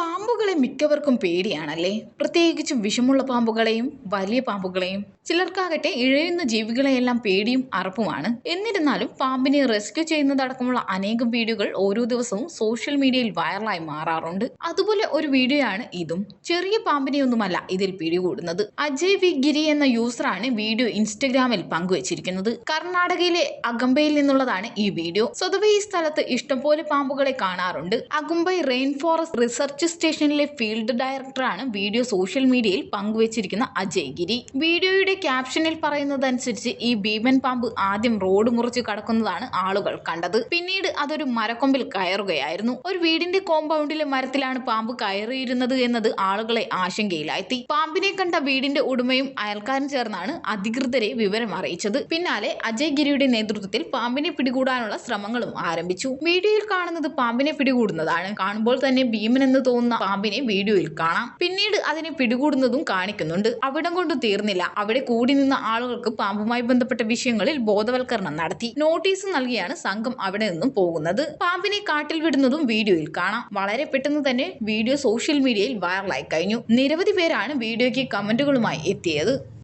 പാമ്പുകളെ മിക്കവർക്കും പേടിയാണല്ലേ? പ്രത്യേകിച്ചും വിഷമുള്ള പാമ്പുകളെയും വലിയ പാമ്പുകളെയും. ചിലർക്കാകട്ടെ ഇഴയുന്ന ജീവികളെയെല്ലാം പേടിയും അറപ്പുമാണ്. എന്നിരുന്നാലും പാമ്പിനെ റെസ്ക്യൂ ചെയ്യുന്നതടക്കമുള്ള അനേകം വീഡിയോകൾ ഓരോ ദിവസവും സോഷ്യൽ മീഡിയയിൽ വൈറലായി മാറാറുണ്ട്. അതുപോലെ ഒരു വീഡിയോയാണ് ഇതും. ചെറിയ പാമ്പിനെയൊന്നുമല്ല ഇതിൽ പിടികൂടുന്നത്. അജയ് വി. ഗിരി എന്ന യൂസറാണ് വീഡിയോ ഇൻസ്റ്റഗ്രാമിൽ പങ്കുവച്ചിരിക്കുന്നത്. കർണാടകയിലെ അഗംബയിൽ നിന്നുള്ളതാണ് ഈ വീഡിയോ. സ്വതവേ ഈ സ്ഥലത്ത് ഇഷ്ടംപോലെ പാമ്പുകളെ കാണാറുണ്ട്. അഗുംബൈ റെയിൻ ഫോറസ്റ്റ് റിസർച്ച് സ്റ്റേഷനിലെ ഫീൽഡ് ഡയറക്ടറാണ് വീഡിയോ സോഷ്യൽ മീഡിയയിൽ പങ്കുവച്ചിരിക്കുന്ന അജയ് ഗിരി. വീഡിയോയുടെ ക്യാപ്ഷനിൽ പറയുന്നതനുസരിച്ച് ഈ ഭീമൻ പാമ്പ് ആദ്യം റോഡ് മുറിച്ച് കടക്കുന്നതാണ് ആളുകൾ കണ്ടത്. പിന്നീട് അതൊരു മരക്കൊമ്പിൽ കയറുകയായിരുന്നു. ഒരു വീടിന്റെ കോമ്പൗണ്ടിലെ മരത്തിലാണ് പാമ്പ് കയറിയിരുന്നത് എന്നത് ആളുകളെ ആശങ്കയിലായെത്തി പാമ്പിനെ കണ്ട വീടിന്റെ ഉടമയും അയൽക്കാരും ചേർന്നാണ് അധികൃതരെ വിവരം അറിയിച്ചത്. പിന്നാലെ അജയ് ഗിരിയുടെ നേതൃത്വത്തിൽ പാമ്പിനെ പിടികൂടാനുള്ള ശ്രമങ്ങളും ആരംഭിച്ചു. വീഡിയോയിൽ കാണുന്നത് പാമ്പിനെ പിടികൂടുന്നതാണ്. കാണുമ്പോൾ തന്നെ ഭീമൻ എന്ന് തോന്നുന്ന പാമ്പിനെ വീഡിയോയിൽ കാണാം. പിന്നീട് അതിനെ പിടികൂടുന്നതും കാണിക്കുന്നുണ്ട്. അവിടം കൊണ്ട് തീർന്നില്ല. അവിടെ കൂടി നിന്ന ആളുകൾക്ക് പാമ്പുമായി ബന്ധപ്പെട്ട വിഷയങ്ങളിൽ ബോധവൽക്കരണം നടത്തി. നോട്ടീസ് നൽകിയാണ് സംഘം അവിടെ നിന്നും പോകുന്നത്. പാമ്പിനെ കാട്ടിൽ വിടുന്നതും വീഡിയോയിൽ കാണാം. വളരെ പെട്ടെന്ന് തന്നെ വീഡിയോ സോഷ്യൽ മീഡിയയിൽ വൈറലായി കഴിഞ്ഞു. നിരവധി പേരാണ് വീഡിയോയ്ക്ക് കമന്റുകളുമായി എത്തിയത്.